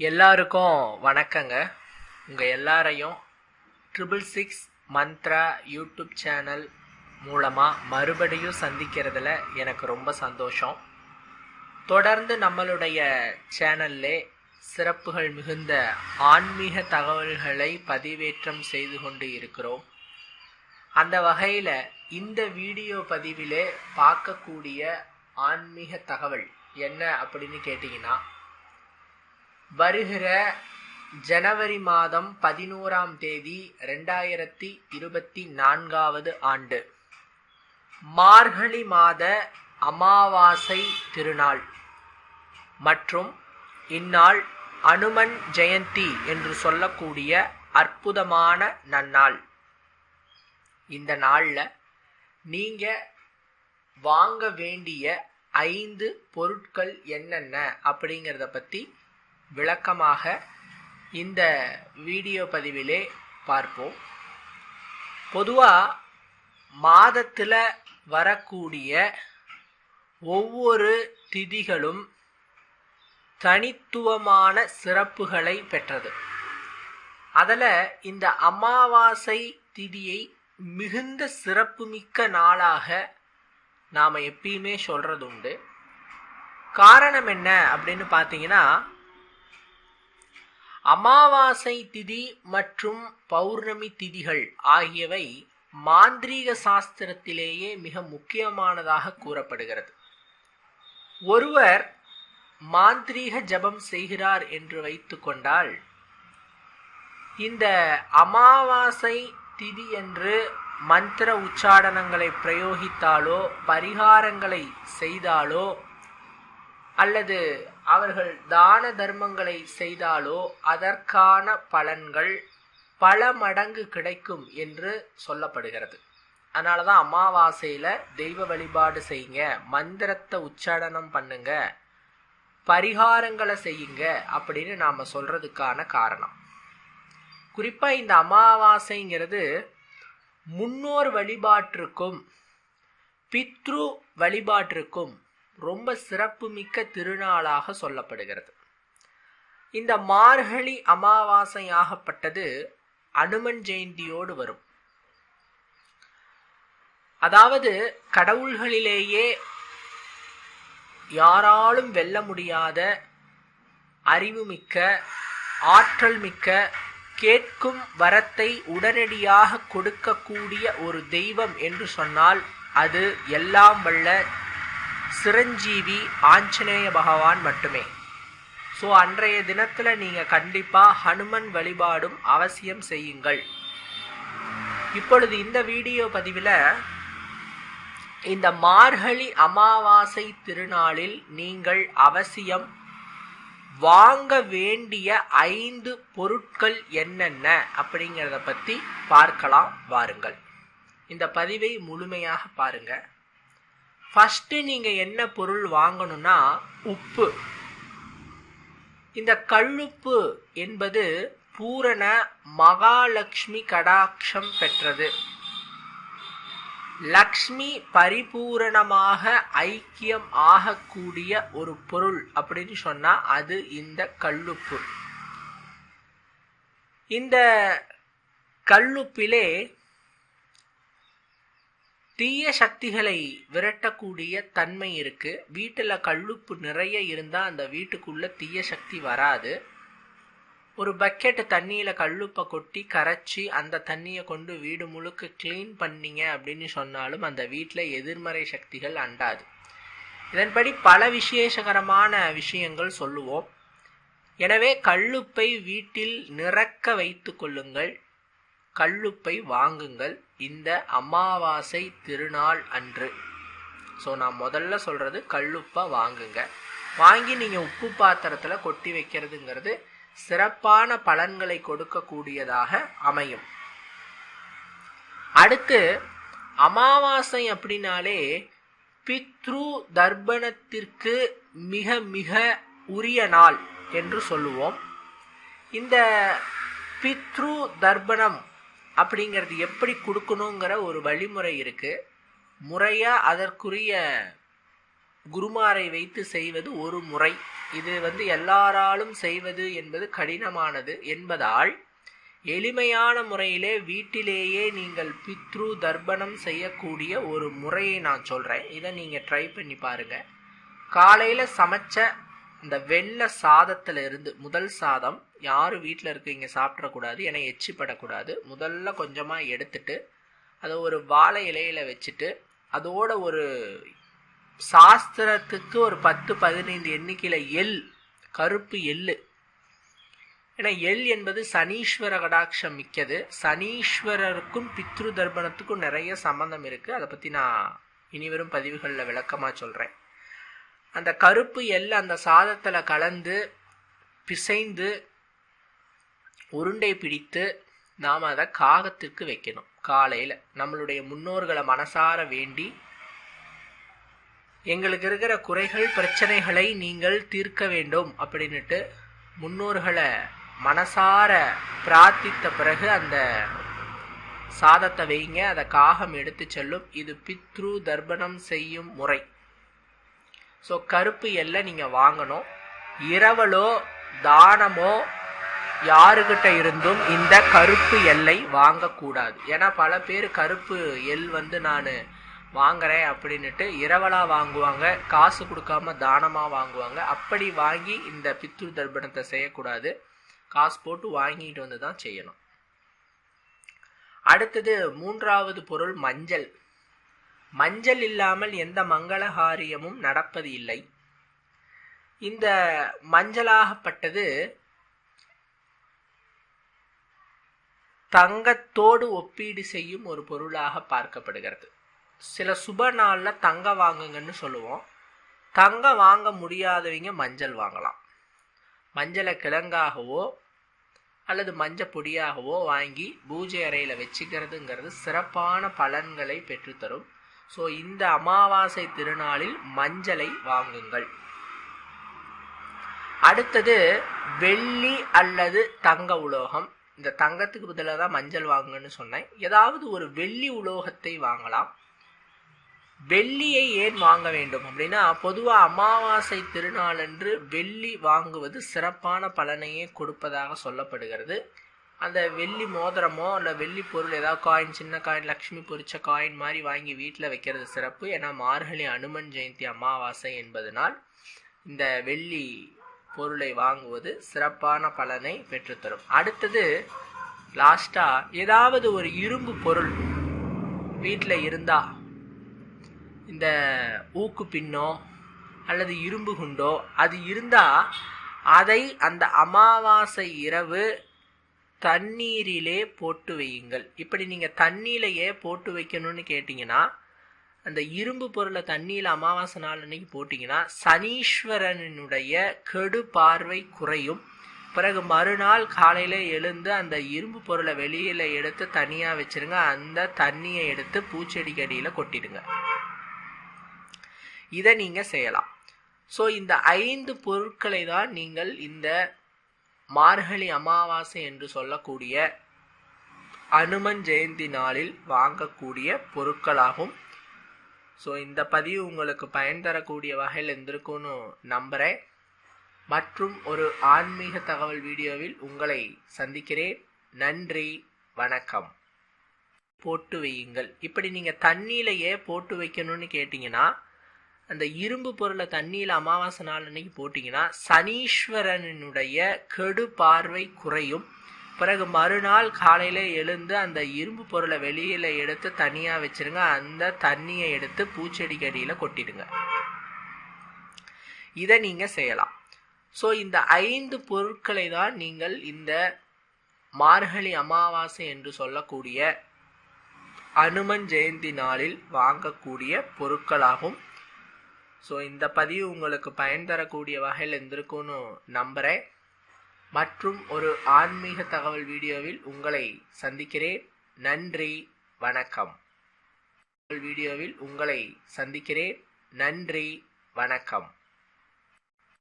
எல்லாருக்கும் வணக்கங்க. உங்கள் எல்லாரையும் triple six Mantra YouTube channel மூலமாக மறுபடியும் சந்திக்கிறதுல எனக்கு ரொம்ப சந்தோஷம். தொடர்ந்து நம்மளுடைய சேனல்லே சிறப்புகள் மிகுந்த ஆன்மீக தகவல்களை பதிவேற்றம் செய்து கொண்டு இருக்கிறோம். அந்த வகையில் இந்த வீடியோ பதிவிலே பார்க்கக்கூடிய ஆன்மீக தகவல் என்ன அப்படின்னு கேட்டிங்கன்னா வருகிற ஜனவரி மாதம் பதினோராம் தேதி ரெண்டாயிரத்தி இருபத்தி நான்காவது ஆண்டு. மார்கழி மாத அமாவாசை திருநாள். மற்றும் இந்நாள் அனுமன் ஜெயந்தி என்று சொல்லக்கூடிய அற்புதமான நன்னாள். இந்த நாளில் நீங்கள் வாங்க வேண்டிய ஐந்து பொருட்கள் என்னென்ன அப்படிங்கிறத பற்றி விளக்கமாக இந்த வீடியோ பதிவிலே பார்ப்போம். பொதுவாக மாதத்தில் வரக்கூடிய ஒவ்வொரு திதிகளும் தனித்துவமான சிறப்புகளை பெற்றது. அதில் இந்த அமாவாசை திதியை மிகுந்த சிறப்புமிக்க நாளாக நாம் எப்பயுமே சொல்கிறது உண்டு காரணம் என்ன அப்படின்னு பார்த்தீங்கன்னா அமாவாசை திதி மற்றும் பௌர்ணமி திதிகள் ஆகியவை மாந்திரீக சாஸ்திரத்திலேயே மிக முக்கியமானதாக கூறப்படுகிறது. ஒருவர் மாந்திரீக ஜபம் செய்கிறார் என்று வைத்துக்கொண்டால் இந்த அமாவாசை திதி என்று மந்திர உச்சாடனங்களை பிரயோகித்தாலோ பரிகாரங்களை செய்தாலோ அல்லது அவர்கள் தான தர்மங்களை செய்தாலோ அதற்கான பலன்கள் பல மடங்கு கிடைக்கும் என்று சொல்லப்படுகிறது. அதனால தான் அமாவாசையில் தெய்வ வழிபாடு செய்யுங்க மந்திரத்தை உச்சாடனம் பண்ணுங்க பரிகாரங்களை செய்யுங்க அப்படின்னு நாம் சொல்றதுக்கான காரணம். குறிப்பாக இந்த அமாவாசைங்கிறது முன்னோர் வழிபாட்டிற்கும் பித்ரு வழிபாட்டிற்கும் ரொம்ப சிறப்புமிக்க திருநாளாக சொல்லப்படுகிறது. இந்த மார்கழி அமாவாசை ஆகப்பட்டது அனுமன் ஜெயந்தியோடு வரும். அதாவது கடவுள்களிலேயே யாராலும் வெல்ல முடியாத அறிவுமிக்க ஆற்றல் மிக்க கேட்கும் வரத்தை உடனடியாக கொடுக்கக்கூடிய ஒரு தெய்வம் என்று சொன்னால் அது எல்லாம் வல்ல சிரஞ்சீவி ஆஞ்சநேய பகவான் மட்டுமே. ஸோ அன்றைய தினத்தில் நீங்கள் கண்டிப்பாக ஹனுமன் வழிபாடும் அவசியம் செய்யுங்கள். இப்பொழுது இந்த வீடியோ பதிவில் இந்த மார்கழி அமாவாசை திருநாளில் நீங்கள் அவசியம் வாங்க வேண்டிய ஐந்து பொருட்கள் என்னென்ன அப்படிங்கிறத பற்றி பார்க்கலாம் வாருங்கள். இந்த பதிவை முழுமையாக பாருங்கள் ஃபஸ்ட்டு நீங்கள் என்ன பொருள் வாங்கணும்னா உப்பு. இந்த கல்லுப்பு என்பது பூரண மகாலட்சுமி கடாட்சம் பெற்றது. லக்ஷ்மி பரிபூரணமாக ஐக்கியம் ஆகக்கூடிய ஒரு பொருள் அப்படின்னு சொன்னா அது இந்த கல்லுப்பு. இந்த கல்லுப்பிலே தீய சக்திகளை விரட்டக்கூடிய தன்மை இருக்கு. வீட்டில் கல்லுப்பு நிறைய இருந்தால் அந்த வீட்டுக்குள்ள தீய சக்தி வராது. ஒரு பக்கெட்டு தண்ணியில் கல்லுப்பை கொட்டி கரைச்சி அந்த தண்ணியை கொண்டு வீடு முழுக்க க்ளீன் பண்ணீங்க அப்படின்னு சொன்னாலும் அந்த வீட்டில் எதிர்மறை சக்திகள் அண்டாது. இதன்படி பல விசேஷகரமான விஷயங்கள் சொல்லுவோம். எனவே கல்லுப்பை வீட்டில் நிறக்க வைத்து கொள்ளுங்கள். கல்லுப்பை வாங்குங்கள் இந்த அமாவாசை திருநாள் அன்று. ஸோ நான் முதல்ல சொல்கிறது கல்லுப்பை வாங்குங்க. வாங்கி நீங்கள் உப்பு பாத்திரத்தில் கொட்டி வைக்கிறதுங்கிறது சிறப்பான பலன்களை கொடுக்கக்கூடியதாக அமையும். அடுத்து அமாவாசை அப்படின்னாலே பித்ரு தர்ப்பணத்திற்கு மிக மிக உரிய நாள் என்று சொல்லுவோம். இந்த பித்ரு தர்ப்பணம் அப்படிங்கிறது எப்படி கொடுக்கணுங்கிற ஒரு வழிமுறை இருக்குது முறையாக அதற்குரிய குருமாரை வைத்து செய்வது ஒரு முறை. இது வந்து எல்லாராலும் செய்வது என்பது கடினமானது என்பதால் எளிமையான முறையிலே வீட்டிலேயே நீங்கள் பித்ரு தர்ப்பணம் செய்யக்கூடிய ஒரு முறையை நான் சொல்கிறேன் இதை நீங்கள் ட்ரை பண்ணி பாருங்கள் காலையில் சமைச்ச இந்த வெள்ளை சாதத்துல இருந்து முதல் சாதம் யாரும் வீட்டில் இருக்கீங்க சாப்பிடக்கூடாது ஏன்னா எச்சிப்படக்கூடாது முதல்ல கொஞ்சமாக எடுத்துட்டு அதை ஒரு வாழை இலையில வச்சுட்டு அதோட ஒரு சாஸ்திரத்துக்கு ஒரு பத்து பதினைந்து எண்ணிக்கையில் எள் கருப்பு எள்ளு. ஏன்னா எள் என்பது சனீஸ்வர கடாட்சம் மிக்கது. சனீஸ்வரருக்கும் பித்ரு தர்ப்பணத்துக்கும் நிறைய சம்பந்தம் இருக்குது அதை பற்றி நான் இனிவரும் பதிவுகளில் விளக்கமாக சொல்கிறேன் அந்த கருப்பு எள் அந்த சாதத்தில் கலந்து பிசைந்து உருண்டை பிடித்து நாம் அதை காகத்திற்கு வைக்கணும் காலையில். நம்மளுடைய முன்னோர்களை மனசார வேண்டி எங்களுக்கு இருக்கிற குறைகள் பிரச்சனைகளை நீங்கள் தீர்க்க வேண்டும் அப்படின்னுட்டு முன்னோர்களை மனசார பிரார்த்தித்த பிறகு அந்த சாதத்தை வைங்க அதை காகம் எடுத்து செல்லும். இது பித்ரு தர்ப்பணம் செய்யும் முறை. ஸோ கருப்பு எல்லை நீங்கள் வாங்கணும். இரவலோ தானமோ யாருக்கிட்ட இருந்தும் இந்த கருப்பு எல்லை வாங்கக்கூடாது. ஏன்னா பல பேர் கருப்பு எல் வந்து நான் வாங்குறேன் அப்படின்னுட்டு இரவலாக வாங்குவாங்க காசு கொடுக்காம தானமாக வாங்குவாங்க. அப்படி வாங்கி இந்த பித்ரு தர்ப்பணத்தை செய்யக்கூடாது. காசு போட்டு வாங்கிட்டு வந்து தான் செய்யணும். அடுத்தது மூன்றாவது பொருள் மஞ்சள். மஞ்சள் இல்லாமல் எந்த மங்களஹாரியமும் நடப்பது இல்லை. இந்த மஞ்சளாகப்பட்டது தங்கத்தோடு ஒப்பீடு செய்யும் ஒரு பொருளாக பார்க்கப்படுகிறது. சில சுப நாளில் தங்கம் வாங்குங்கன்னு சொல்லுவோம். தங்கம் வாங்க முடியாதவங்க மஞ்சள் வாங்கலாம். மஞ்சளை கிழங்காகவோ அல்லது மஞ்சள் பொடியாகவோ வாங்கி பூஜை அறையில் வச்சுக்கிறதுங்கிறது சிறப்பான பலன்களை பெற்றுத்தரும். ஸோ இந்த அமாவாசை திருநாளில் மஞ்சளை வாங்குங்கள். அடுத்தது வெள்ளி அல்லது தங்க உலோகம். இந்த தங்கத்துக்கு பதிலாக தான் மஞ்சள் வாங்குன்னு சொன்னேன். ஏதாவது ஒரு வெள்ளி உலோகத்தை வாங்கலாம். வெள்ளியை ஏன் வாங்க வேண்டும் அப்படின்னா பொதுவாக அமாவாசை திருநாளன்று வெள்ளி வாங்குவது சிறப்பான பலனையே கொடுப்பதாக சொல்லப்படுகிறது. அந்த வெள்ளி மோதிரமோ இல்லை வெள்ளி பொருள் ஏதாவது காயின் சின்ன காயின் லக்ஷ்மி பொரிச்ச காயின் மாதிரி வாங்கி வீட்டில் வைக்கிறது சிறப்பு. ஏன்னா மார்கழி அனுமன் ஜெயந்தி அமாவாசை என்பதனால் இந்த வெள்ளி பொருளை வாங்குவது சிறப்பான பலனை பெற்றுத்தரும். அடுத்தது லாஸ்டாக ஏதாவது ஒரு இரும்பு பொருள் வீட்டில் இருந்தால் இந்த ஊக்கு பின்னோ அல்லது இரும்பு குண்டோ அது இருந்தால் அதை அந்த அமாவாசை இரவு தண்ணீரிலே போட்டு வையுங்கள். இப்படி நீங்கள் தண்ணியிலேயே போட்டு வைக்கணும்னு கேட்டிங்கன்னா அந்த இரும்பு பொருளை தண்ணியில் அமாவாசை நாள் அன்னைக்கு போட்டிங்கன்னா சனீஸ்வரனுடைய கெடு பார்வை குறையும். பிறகு மறுநாள் காலையில் எழுந்து அந்த இரும்பு பொருளை வெளியில் எடுத்து தனியாக வச்சிருங்க. அந்த தண்ணியை எடுத்து பூச்செடிக்கு அடியில் கொட்டிடுங்க. இதை நீங்கள் செய்யலாம். ஸோ இந்த ஐந்து பொருட்களை தான் நீங்கள் இந்த மார்கழி அமாவாசை என்று சொல்லக்கூடிய அனுமன் ஜெயந்தி நாளில் வாங்கக்கூடிய பொருட்களாகும். ஸோ இந்த பதிவு உங்களுக்கு பயன் தரக்கூடிய வகையில் இருந்திருக்கும்னு நம்புகிறேன் மற்றும் ஒரு ஆன்மீக தகவல் வீடியோவில் உங்களை சந்திக்கிறேன். நன்றி வணக்கம். போட்டு வையுங்கள். இப்படி நீங்கள் தண்ணியிலேயே போட்டு வைக்கணும்னு கேட்டிங்கன்னா அந்த இரும்பு பொருளை தண்ணியில் அமாவாசை நாள் அன்னைக்கு போட்டிங்கன்னா சனீஸ்வரனுடைய கெடு பார்வை குறையும். பிறகு மறுநாள் காலையில் எழுந்து அந்த இரும்பு பொருளை வெளியில் எடுத்து தனியாக வச்சிருங்க. அந்த தண்ணியை எடுத்து பூச்செடிக்கு அடியில் கொட்டிடுங்க. இதை நீங்கள் செய்யலாம். ஸோ இந்த ஐந்து பொருட்களை தான் நீங்கள் இந்த மார்கழி அமாவாசை என்று சொல்லக்கூடிய அனுமன் ஜெயந்தி நாளில் வாங்கக்கூடிய பொருட்களாகும். ஸோ இந்த பதிவு உங்களுக்கு பயன் தரக்கூடிய வகையில் இருந்திருக்கும்னு நம்புகிறேன் மற்றும் ஒரு ஆன்மீக தகவல் வீடியோவில் உங்களை சந்திக்கிறேன். நன்றி வணக்கம். வீடியோவில் உங்களை சந்திக்கிறேன். நன்றி வணக்கம்.